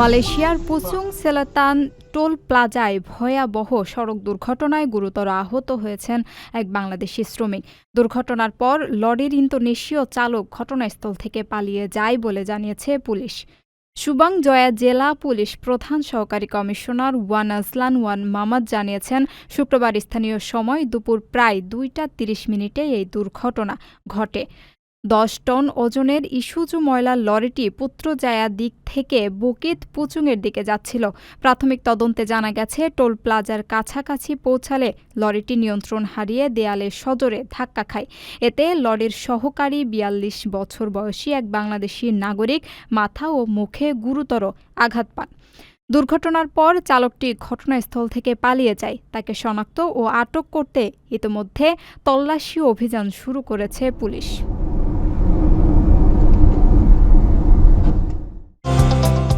মালয়েশিয়ার পুচুং সেলাতান টোল প্লাজায় ভয়াবহ সড়ক দুর্ঘটনায় গুরুতর আহত হয়েছেন এক বাংলাদেশি শ্রমিক। দুর্ঘটনার পর লরির ইন্দোনেশীয় চালক ঘটনাস্থল থেকে পালিয়ে যায় বলে জানিয়েছে পুলিশ। সুবাং জয়া জেলা পুলিশ প্রধান সহকারী commissioner Wan Azlan Wan Mamat জানিয়েছেন, শুক্রবার স্থানীয় সময় দুপুর প্রায় দুইটা তিরিশ মিনিটে এই দুর্ঘটনা ঘটে। দশ টন ওজনের ইস্যুজু ময়লার লরিটি পুত্রজায়া দিক থেকে বুকিত পুচুংয়ের দিকে যাচ্ছিল। প্রাথমিক তদন্তে জানা গেছে, টোল প্লাজার কাছাকাছি পৌঁছালে লরিটি নিয়ন্ত্রণ হারিয়ে দেয়ালে সজোরে ধাক্কা খায়। এতে লরির সহকারী বিয়াল্লিশ বছর বয়সী এক বাংলাদেশি নাগরিক মাথা ও মুখে গুরুতর আঘাত পান। দুর্ঘটনার পর চালকটি ঘটনাস্থল থেকে পালিয়ে যায়। তাকে শনাক্ত ও আটক করতে ইতোমধ্যে তল্লাশি অভিযান শুরু করেছে পুলিশ।